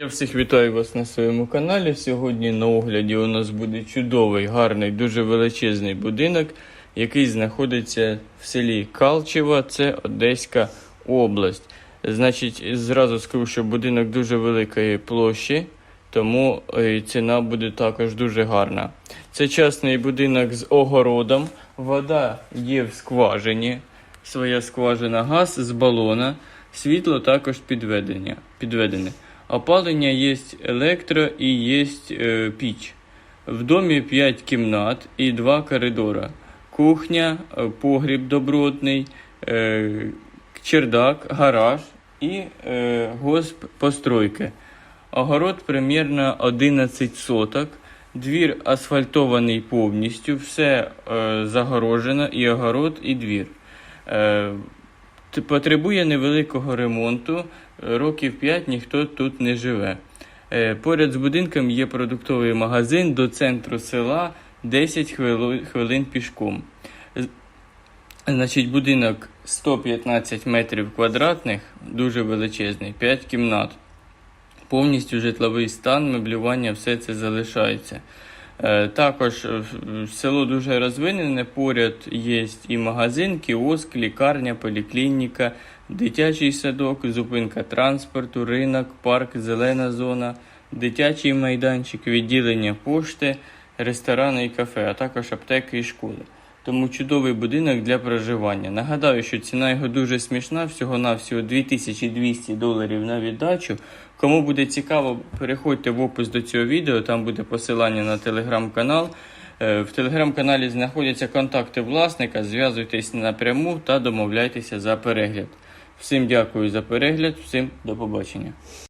Я всіх вітаю вас на своєму каналі. Сьогодні на огляді у нас буде чудовий, гарний, дуже величезний будинок, який знаходиться в селі Калчево, це Одеська область. Значить, зразу скажу, що будинок дуже великої площі, тому е, ціна буде також дуже гарна. Це частний будинок з огородом. Вода є в скважині, своя скважина, газ з балона, світло також підведення, підведене. Опалення є електро і є е, піч. В домі 5 кімнат і 2 коридора. Кухня, е, погріб добротний, е, чердак, гараж і госп постройки. Огород примірно 11 соток. Двір асфальтований повністю, все загорожено, і огород, і двір. Потребує невеликого ремонту. Років 5 ніхто тут не живе. Е, Поряд з будинком є продуктовий магазин до центру села 10 хвилин, хвилин пішком. Значить, будинок 115 метрів квадратних, дуже величезний, 5 кімнат. Повністю житловий стан, меблювання, все це залишається. Е, Також е, село дуже розвинене. Поряд є і магазин, кіоск, лікарня, поліклініка, дитячий садок, зупинка транспорту, ринок, парк, зелена зона, дитячий майданчик, відділення пошти, ресторани і кафе, а також аптеки і школи. Тому чудовий будинок для проживання. Нагадаю, що ціна його дуже смішна, всього-навсього 2200 доларів на віддачу. Кому буде цікаво, переходьте в опис до цього відео, там буде посилання на телеграм-канал. Е, В телеграм-каналі знаходяться контакти власника, зв'язуйтесь напряму та домовляйтеся за перегляд. Всім дякую за перегляд, всім до побачення.